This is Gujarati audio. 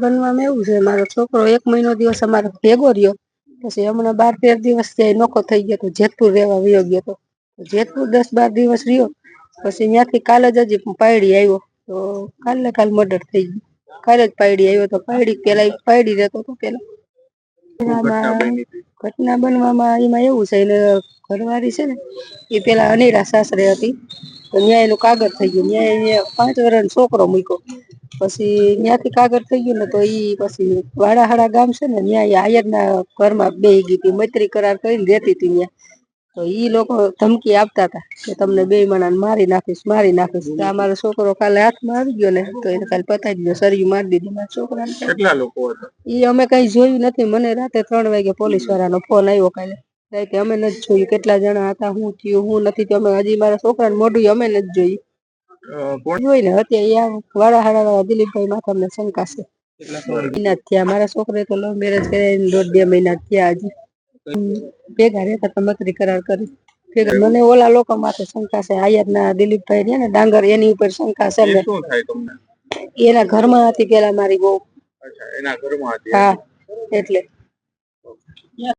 બનવામાં એવું છે, મારો છોકરો એક મહિનો દિવસ અમારો ભેગો રહ્યો. પછી હમણાં બાર, તેર દિવસ ત્યાં નોખો થઈ ગયો તો જેતપુર રહેવા વયો ગયો તો. જેતપુર દસ, બાર દિવસ રહ્યો, પછી ત્યાંથી કાલે જ હજી પાયડી આવ્યો. તો કાલે કાલ મર્ડર થઈ ગયું. કાલે જ પાયડી આવ્યો તો પાયડી પેલા પાયડી રહેતો તો પેલા. ઘટના બનવામાં એમાં એવું છે, એને ઘરવાળી છે ને, એ પેલા અનેરા સાસરે હતી. તો ન્યાય એનું કાગળ થઈ ગયું. ન્યાય પાંચ વર્ષનો છોકરો મૂક્યો. પછી ત્યાંથી કાગળ થઈ ગયું ને તો ઈ પછી વાડાહાડા ગામ છે ને ન્યાય આયરના ઘરમાં બેહી ગઈ હતી મૈત્રી કરાર કરીને રહેતી હતી ત્યાં તો ઈ લોકો ધમકી આપતા હતા કે તમને બે માણાને મારી નાખીશ મારી નાખીશ. તો અમારો છોકરો કાલે હાથમાં આવી ગયો ને તો એને કાલે પતાવી દીધો સરિયું મારી દીધી મારા છોકરાને કેટલા લોકો હતા? ઈ અમે કઈ જોયું નથી. મને રાતે ત્રણ વાગે પોલીસ વાળાનો ફોન આવ્યો કાલે. કે અમે નથી જોયું. કેટલા જણા હતા હું થયું હું નથી થયું. અમે હજી મારા છોકરાને મોઢું અમે નથી જોયું. અ, કોણ? જોઈ ને અત્યારે વાળા હાડા વાળા દિલીપભાઈ માથે અમને શંકા છે. મહિના થયા. મારા છોકરે તો લવ મેરેજ દોઢ બે મહિના થયા હજી. ભેગા રહેતા તો મકરી કરાર કરી. ભેગા મને ઓલા લોકો માથે શંકા છે. આયાતના દિલીપભાઈ રહ્યા ને ડાંગર એની ઉપર શંકા છે ને એના ઘરમાં હતી પેલા મારી બહુ. એના ઘરમાં હતી હા એટલે.